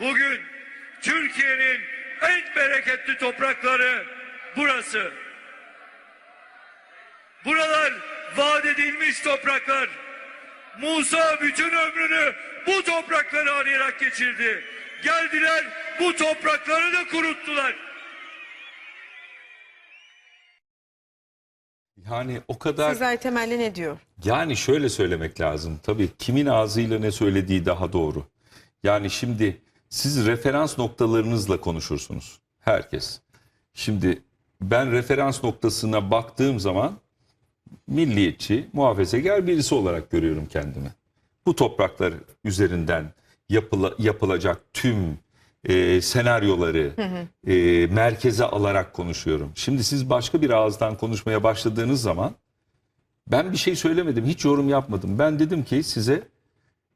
Bugün Türkiye'nin en bereketli toprakları burası. Buralar vaat edilmiş topraklar. Musa bütün ömrünü bu toprakları arayarak geçirdi. Geldiler bu toprakları da kuruttular. Yani o kadar Sezai Temelli ne diyor? yani şöyle söylemek lazım. Tabii kimin ağzıyla ne söylediği daha doğru. Yani şimdi siz referans noktalarınızla konuşursunuz. Herkes. Şimdi ben referans noktasına baktığım zaman milliyetçi, muhafazakar birisi olarak görüyorum kendimi. Bu topraklar üzerinden yapıla- yapılacak tüm e, senaryoları e, merkeze alarak konuşuyorum. Şimdi siz başka bir ağızdan konuşmaya başladığınız zaman ben bir şey söylemedim, hiç yorum yapmadım. Ben dedim ki size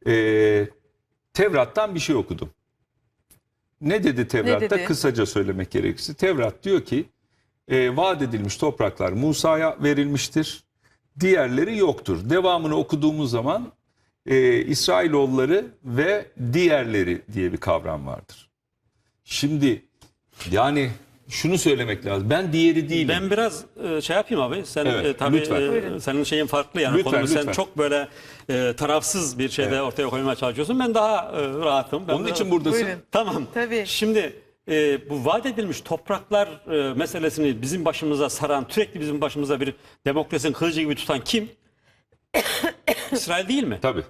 e, Tevrat'tan bir şey okudum. Ne dedi Tevrat'ta? dedi? Kısaca söylemek gerekirse. Tevrat diyor ki e, vaat edilmiş topraklar Musa'ya verilmiştir. Diğerleri yoktur. Devamını okuduğumuz zaman e, İsrailoğulları ve diğerleri diye bir kavram vardır. Şimdi yani şunu söylemek lazım. Ben diğeri değilim. Ben biraz e, şey yapayım abi. Sen Evet, e, tabii lütfen. e, senin şeyin farklı yani. Lütfen, Konumuz sen lütfen. çok böyle e, tarafsız bir şeyde Evet. ortaya koymaya çalışıyorsun. Ben daha e, rahatım. Ben Onun de- için buradasın. Buyurun. Tamam. Tabii. Şimdi e, bu vaat edilmiş topraklar e, meselesini bizim başımıza saran, sürekli bizim başımıza bir demokrasinin kılıcı gibi tutan kim? İsrail değil mi? Tabii.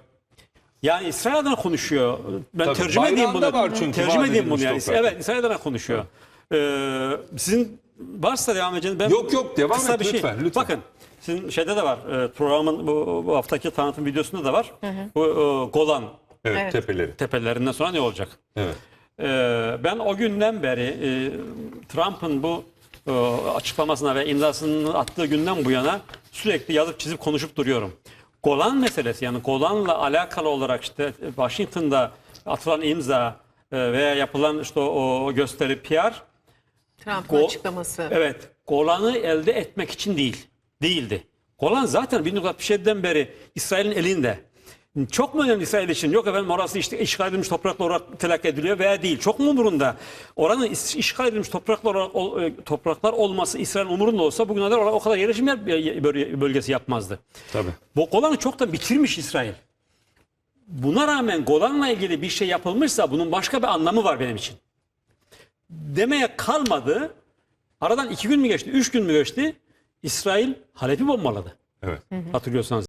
Yani İsrail adına konuşuyor. Ben Tabii, tercüme edeyim bunu. bayrağında var çünkü tercüme edeyim bunu edilmiş yani. topraklar. Evet, İsrail adına konuşuyor. Ee, sizin varsa devam edeceğiniz. Ben Yok, yok, devam et bir şey- lütfen, lütfen. Bakın sizin şeyde de var. e, programın bu, bu haftaki tanıtım videosunda da var. Bu e, Golan Evet, Evet. tepeleri. tepelerinden sonra ne olacak? Evet. Ee, ben o günden beri e, Trump'ın bu e, açıklamasına ve imzasını attığı günden bu yana sürekli yazıp çizip konuşup duruyorum. Golan meselesi yani Golan'la alakalı olarak işte Washington'da atılan imza e, veya yapılan işte o, o gösteri PR Trump'ın Go- açıklaması. Evet, Golan'ı elde etmek için değil, değildi. Golan zaten 1967'den beri İsrail'in elinde. Çok mu önemli İsrail için? Yok efendim orası işte işgal edilmiş topraklar olarak telakki ediliyor veya değil. Çok mu umurunda? Oranın işgal edilmiş topraklar olarak, e, topraklar olması İsrail'in umurunda olsa bugüne kadar o kadar yerleşim yer- böl- bölgesi yapmazdı. Tabii. Bu Golan'ı çok da bitirmiş İsrail. Buna rağmen Golan'la ilgili bir şey yapılmışsa bunun başka bir anlamı var benim için. Demeye kalmadı. Aradan iki gün mü geçti, üç gün mü geçti? İsrail Halep'i bombaladı. Evet. Hatırlıyorsanız.